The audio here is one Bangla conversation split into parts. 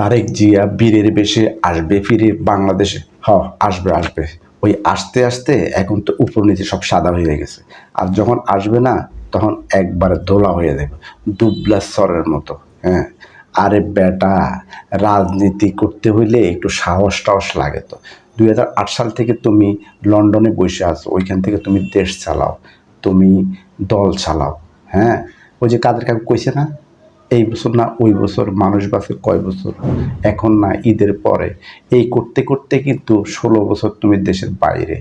তারেক জিয়া বীরের বেশে আসবে ফিরে বাংলাদেশে। হ আসবে আসবে। ওই আসতে আসতে এখন তো উপর নিচে সব সাদা হয়ে গেছে। আর যখন আসবে না তখন একবারে দোলা হয়ে যাবে। দুবলা সরের মতো হ্যাঁ। আরে বেটা রাজনীতি করতে হইলে একটু সাহস টাহস লাগে তো। দুই হাজার আট সাল থেকে তুমি লন্ডনে বসে আছো ওইখান থেকে তুমি দেশ চালাও তুমি দল চালাও হ্যাঁ। ওই যে কাদের কাকু কইছে না? এই বছর না, ওই বছর মানুষ বাঁচে কয় বছর? এখন না, ঈদের পরে। এই করতে করতে কিন্তু ষোলো বছর তুমি দেশের বাইরে।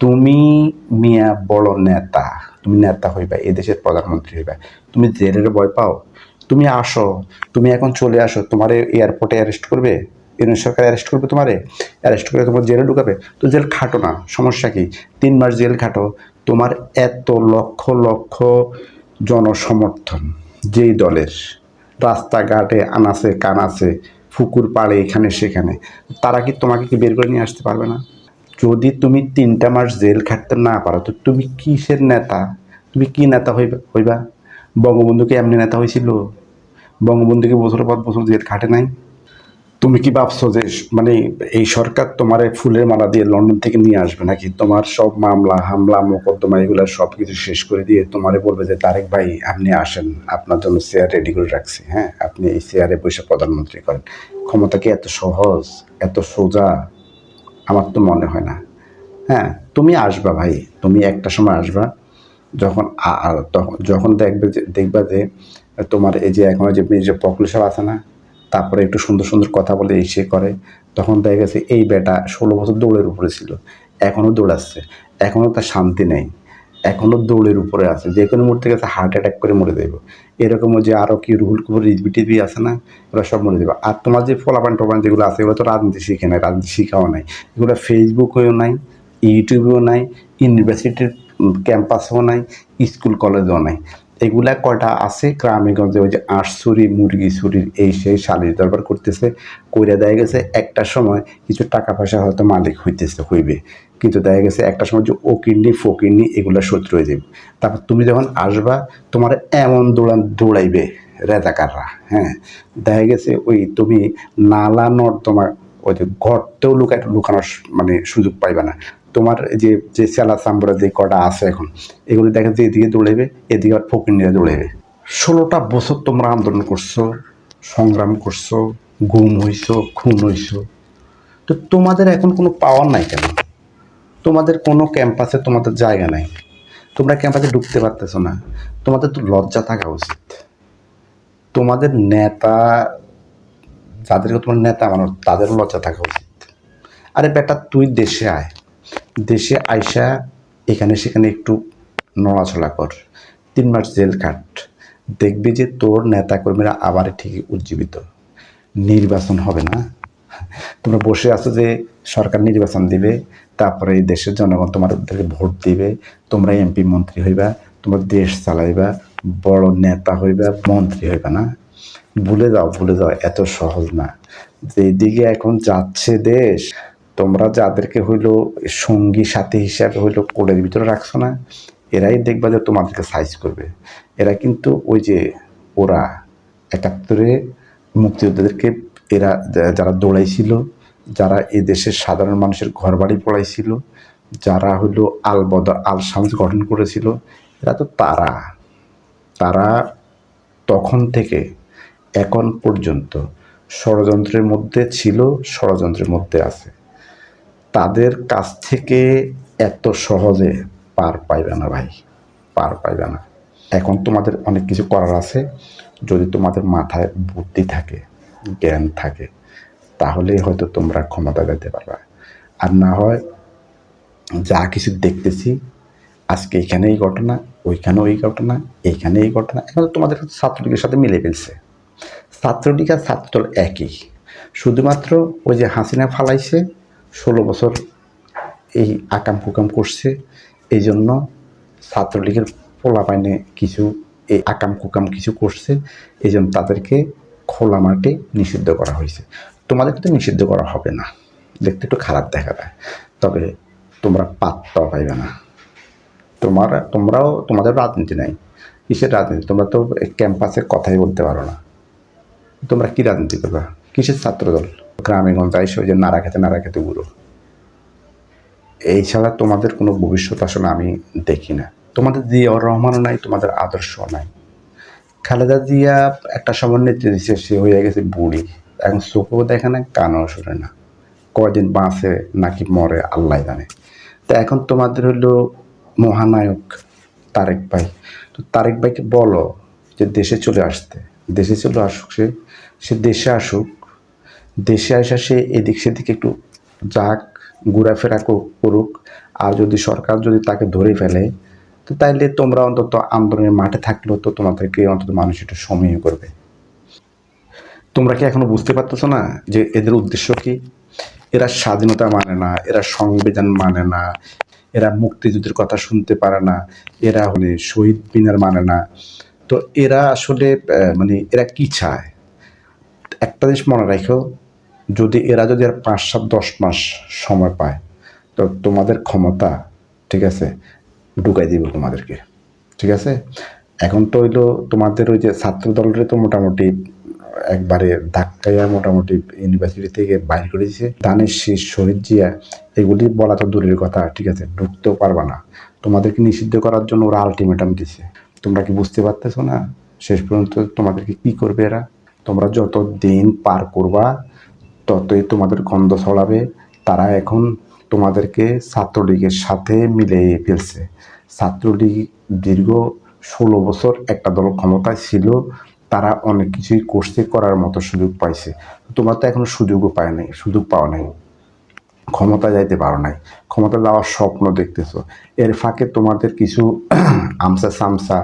তুমি মিয়া বড় নেতা, তুমি নেতা হইবা, এ দেশের প্রধানমন্ত্রী হইবা। তুমি জেলের ভয় পাও? তুমি আসো, তুমি এখন চলে আসো, তোমারে এয়ারপোর্টে অ্যারেস্ট করবে? ইউনিয়ন সরকার অ্যারেস্ট করবে তোমারে? অ্যারেস্ট করে তোমার জেলে ঢুকাবে? তো জেল খাটো না, সমস্যা কি? তিন মাস জেল খাটো, তোমার এত লক্ষ লক্ষ জনসমর্থন। যেই দলের রাস্তাঘাটে আনাচে কানাছে ফুকুর পাড়ে, এখানে সেখানে, তারা কি তোমাকে কি বের করে নিয়ে আসতে পারবে না? যদি তুমি তিনটা মাস জেল খাটতে না পারো, তো তুমি কিসের নেতা? তুমি কি নেতা হইবা হইবা? বঙ্গবন্ধুকে এমনি নেতা হয়েছিল বঙ্গবন্ধুকে বছর পর বছর জেল খাটে নাই? তুমি কি ভাবছ যে মানে এই সরকার তোমার ফুলের মালা দিয়ে লন্ডন থেকে নিয়ে আসবে নাকি? তোমার সব মামলা, হামলা, মোকদ্দমা, এগুলো সব কিছু শেষ করে দিয়ে তোমারে বলবে যে, তারেক ভাই, আপনি আসেন। আপনার জন্য চেয়ার রেডি করে রাখছি। হ্যাঁ আপনি এই চেয়ারে বসে প্রধানমন্ত্রী করেন। ক্ষমতা কি এত সহজ, এত সোজা? আমার তো মনে হয় না। হ্যাঁ তুমি আসবা ভাই। তুমি একটা সময় আসবা, যখন তখন যখন দেখবে যে দেখবা যে তোমার এই যে এখন যে যে পপুল আছে না তারপরে একটু সুন্দর সুন্দর কথা বলে এই সে করে। তখন দেখা গেছে এই বেটা ষোলো বছর দৌড়ের উপরে ছিল। এখনও দৌড়াচ্ছে। এখনও তার শান্তি নেই। এখনও দৌড়ের উপরে আছে। যে কোনো মুহূর্তে গেছে হার্ট অ্যাটাক করে মরে দেবো এরকম যে আরও কি রুহুল কুবুর রিজবি টিজবি আছে না? ওরা সব মরে দেবে আর তোমার যে ফলাপান টোপান যেগুলো আছে, এগুলো তো রাজনীতি শিখে নাই, রাজনীতি শিখাও নাই। এগুলো ফেসবুকেও নাই, ইউটিউবেও নাই, ইউনিভার্সিটির ক্যাম্পাসেও নাই স্কুল কলেজেও নাই। এগুলা কয়টা আছে? গ্রামে গঞ্জে ওই যে আঁশ মুরগি চুরির এই সেই সালিশ দরবার করতেছে, কইরা দেখা গেছে একটা সময় কিছু টাকা পয়সা হয়তো মালিক হইতেছে, হইবে। কিন্তু দেখা গেছে একটা সময় যে ও কিডনি ফো কিডনি এগুলো শত্রু হয়ে যাবে তারপর তুমি যখন আসবা, তোমার এমন দৌড়ান দৌড়াইবে রেজাকাররা হ্যাঁ? দেখা গেছে ওই তুমি নালা নর্দমা ওই যে গর্তেও লুকাই লুকানোর মানে সুযোগ পাইবে না। তোমার যে যে চেলা চাম্বরা যে কটা আছে এখন, এগুলো দেখা যায় এদিকে দৌড়াইবে, এদিকে আর ফকির নিয়ে দৌড়াইবে। ষোলোটা বছর তোমরা আন্দোলন করছ, সংগ্রাম করছ, গুম হইছো, খুন হইছো। তো তোমাদের এখন কোনো পাওয়ার নাই কেন? তোমাদের কোনো ক্যাম্পাসে তোমাদের জায়গা নাই। তোমরা ক্যাম্পাসে ঢুকতে পারতেছো না। তোমাদের তো লজ্জা থাকা উচিত। তোমাদের নেতা, যাদেরকে তোমার নেতা মানো তাদের লজ্জা থাকা উচিত। আরে বেটা, তুই দেশে আয়। দেশে আইসা এখানে সেখানে একটু নড়াচড়া কর। তিন মাস জেল কাট দেখবি যে তোর নেতাকর্মীরা আবার ঠিকই উজ্জীবিত। নির্বাচন হবে না। তোমরা বসে আছো যে সরকার নির্বাচন দিবে, তারপরে এই দেশের জনগণ তোমাদেরকে ভোট দিবে, তোমরা এমপি মন্ত্রী হইবা, তোমরা দেশ চালাইবা, বড় নেতা হইবা, মন্ত্রী হইবা না। ভুলে যাও ভুলে যাও, এত সহজ না। যেদিকে এখন যাচ্ছে দেশ তোমরা যাদেরকে হইল সঙ্গী, সাথী হিসাবে হইল কোলের ভিতরে রাখছো না, এরাই দেখবা যে তোমাদেরকে সাইজ করবে। এরা কিন্তু ওই যে ওরা একাত্তরে মুক্তিযোদ্ধাদেরকে এরা যারা দৌড়াইছিল, যারা এই দেশের সাধারণ মানুষের ঘর বাড়ি পড়াইছিল, যারা হইল আল বদর আল শামস গঠন করেছিল, এরা তো তারা। তারা তখন থেকে এখন পর্যন্ত ষড়যন্ত্রের মধ্যে ছিল, ষড়যন্ত্রের মধ্যে আছে। তাদের কাছ থেকে এত সহজে পার পাইবে না ভাই, পার পাইবে না। এখন তোমাদের অনেক কিছু করার আছে। যদি তোমাদের মাথায় বুদ্ধি থাকে, জ্ঞান থাকে, তাহলেই হয়তো তোমরা ক্ষমতা যেতে পারবা। আর না হয় যা কিছু দেখতেছি, আজকে এখানে এই ঘটনা ওইখানে ওই ঘটনা এইখানে এই ঘটনা, এখন তোমাদের ছাত্রলীগের সাথে মিলে ফেলছে। ছাত্রলীগ আর ছাত্রদল একই। শুধুমাত্র ওই যে হাসিনা ফালাইছে ষোলো বছর এই আকাম কুকাম করছে। এই জন্য ছাত্রলীগের পোলাপাইনে কিছু, এই আকাম কুকাম কিছু করছে। এই জন্য তাদেরকে খোলা মাঠে নিষিদ্ধ করা হয়েছে। তোমাদের তো নিষিদ্ধ করা হবে না। দেখতে একটু খারাপ দেখা যায়। তবে তোমরা পাত্তাও পাইবে না। তোমার, তোমরাও, তোমাদের রাজনীতি নাই। কিসের রাজনীতি? তোমরা তো ক্যাম্পাসে কথাই বলতে পারো না। তোমরা কি রাজনীতি করবা? কিসের ছাত্রদল? গ্রামে গঞ্জে এসে ওই যে নাড়া খেতে নাড়া খেতে বুড়ো। এই ছাড়া তোমাদের কোনো ভবিষ্যৎ আসলে আমি দেখি না। তোমাদের জিয়াউর রহমানও নাই, তোমাদের আদর্শ নাই। খালেদা জিয়া একটা সময় নেতৃত্ব দিচ্ছে সে হয়ে গেছে বুড়ি। এখন চোখেও দেখে না, কানও শুনে না। কয়দিন বাঁচে নাকি মরে, আল্লাহ জানে। তা এখন তোমাদের হলো মহানায়ক তারেক ভাই। তো তারেক ভাইকে বলো যে দেশে চলে আসতে। দেশে চলে আসুক সে সে দেশে আসুক দেশে আসা সে এদিক সেদিক একটু যাক, ঘোরাফেরা কর- করুক। আর যদি সরকার যদি তাকে ধরে ফেলে, তো তাইলে তোমরা অন্তত আন্দোলনের মাঠে থাকলেও তো তোমাদেরকে অন্তত মানুষ একটু সময় করবে। তোমরা কি এখনও বুঝতে পারতেছো না যে এদের উদ্দেশ্য কি? এরা স্বাধীনতা মানে না, এরা সংবিধান মানে না, এরা মুক্তিযুদ্ধের কথা শুনতে পারে না, এরা মানে শহীদ মিনার মানে না। তো এরা আসলে মানে এরা কি চায়? একটা জিনিস মনে রাখো যদি এরা যদি আর পাঁচ সাত, দশ মাস সময় পায়, তো তোমাদের ক্ষমতা, ঠিক আছে, ঢুকাই দিব তোমাদেরকে, ঠিক আছে? এখন তো হইল তোমাদের ওই যে ছাত্র দলের তো মোটামুটি একবারে ধাক্কাইয়া মোটামুটি ইউনিভার্সিটি থেকে বাইর করে দিয়েছে দানের শীষ শহীদ জিয়া, এগুলি বলা তো দূরের কথা, ঠিক আছে, ঢুকতেও পারবা না। তোমাদেরকে নিষিদ্ধ করার জন্য ওরা আলটিমেটাম দিছে। তোমরা কি বুঝতে পারতেছো না? শেষ পর্যন্ত তোমাদেরকে কি করবে এরা? তোমরা যত দিন পার করবা ততই তোমাদের গন্ধ ছড়াবে। তারা এখন তোমাদেরকে ছাত্রলীগের সাথে মিলিয়ে ফেলছে। ছাত্রলীগ দীর্ঘ ষোলো বছর একটা দল ক্ষমতায় ছিল। তারা অনেক কিছুই করছে, করার মতো সুযোগ পাইছে। তোমরা তো এখন সুযোগও পায় নাই, সুযোগ পাও নাই। ক্ষমতা যাইতে পারো নাই। ক্ষমতা যাওয়ার স্বপ্ন দেখতেছো। এর ফাঁকে তোমাদের কিছু আমসা সামসা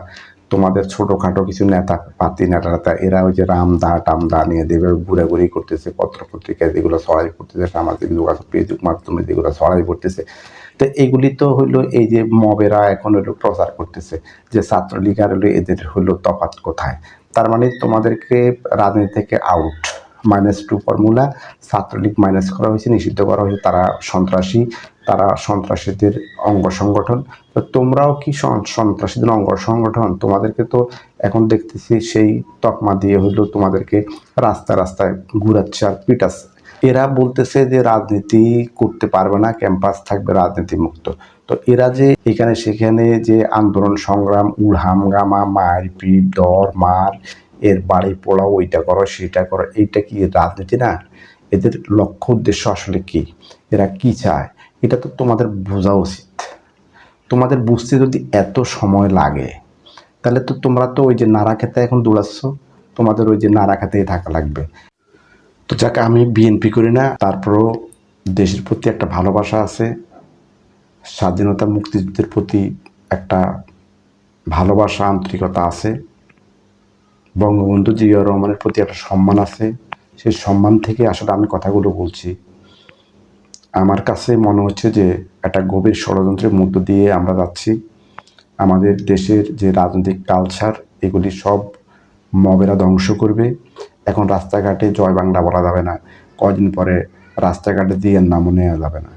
তোমাদের ছোটোখাটো কিছু নেতা, পাতি নেতা নেতা এরা ওই যে রামদা টামদা নিয়ে দেবে ঘুরাঘুরি করতেছে পত্র পত্রিকায় যেগুলো ছড়াই করতেছে সামাজিক যোগাযোগ, ফেসবুক মাধ্যমে যেগুলো ছড়াই করতেছে তো এগুলি তো হইল এই যে মবেরা এখন হইল প্রচার করতেছে, যে ছাত্রলীগ আর হলো এদের হইল তফাৎ কোথায়? তার মানে তোমাদেরকে রাজনীতি থেকে out minus two formula Chhatra League minus করা হয়েছে, নিষিদ্ধ করা হয়েছে, তারা সন্ত্রাসী, তারা সন্ত্রাসীদের অঙ্গ সংগঠন। তো তোমরাও কি সন- সন্ত্রাসীদের অঙ্গ সংগঠন? তোমাদেরকে তো এখন দেখতেছি সেই তকমা দিয়ে হইল তোমাদেরকে রাস্তায় রাস্তায় ঘুরাচ্ছে আর পিটাচ্ছে এরা বলতেছে যে রাজনীতি করতে পারবে না, ক্যাম্পাস থাকবে রাজনীতি মুক্ত তো এরা যে এখানে সেখানে যে আন্দোলন সংগ্রাম উড়হাম গামা মার পিট দর মার এর বাড়ি পোড়া ওইটা করো, সেটা করো, এইটা কি রাজনীতি না? এদের লক্ষ্য উদ্দেশ্য আসলে কি? এরা কি চায়? এটা তো তোমাদের বোঝা উচিত। তোমাদের বুঝতে যদি এত সময় লাগে, তাহলে তো তোমরা তো ওই যে নাড়া খেতে এখন দৌড়াচ্ছ, তোমাদের ওই যে নাড়া খেতেই থাকা লাগবে। তো যাকে, আমি বিএনপি করি না, তারপরও দেশের প্রতি একটা ভালোবাসা আছে, স্বাধীনতা মুক্তিযুদ্ধের প্রতি একটা ভালোবাসা, আন্তরিকতা আছে। বঙ্গবন্ধু জিয়া রহমানের প্রতি একটা সম্মান আছে। সেই সম্মান থেকে আসলে আমি কথাগুলো বলছি। আমার কাছে মনে হচ্ছে যে একটা গভীর ষড়যন্ত্রের মধ্য দিয়ে আমরা যাচ্ছি। আমাদের দেশের যে রাজনৈতিক কালচার এগুলি সব মবেরা ধ্বংস করবে। এখন রাস্তাঘাটে জয় বাংলা বলা যাবে না। কয়দিন পরে রাস্তাঘাটে দিয়ে নামও নেওয়া যাবে না।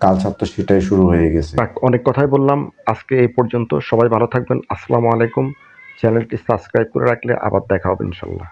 কালচার তো সেটাই শুরু হয়ে গেছে। অনেক কথাই বললাম। আজকে এই পর্যন্ত সবাই ভালো থাকবেন। আসসালামু আলাইকুম। চ্যানেলটি সাবস্ক্রাইব করে রাখলে আবার দেখা হবে ইনশাল্লাহ।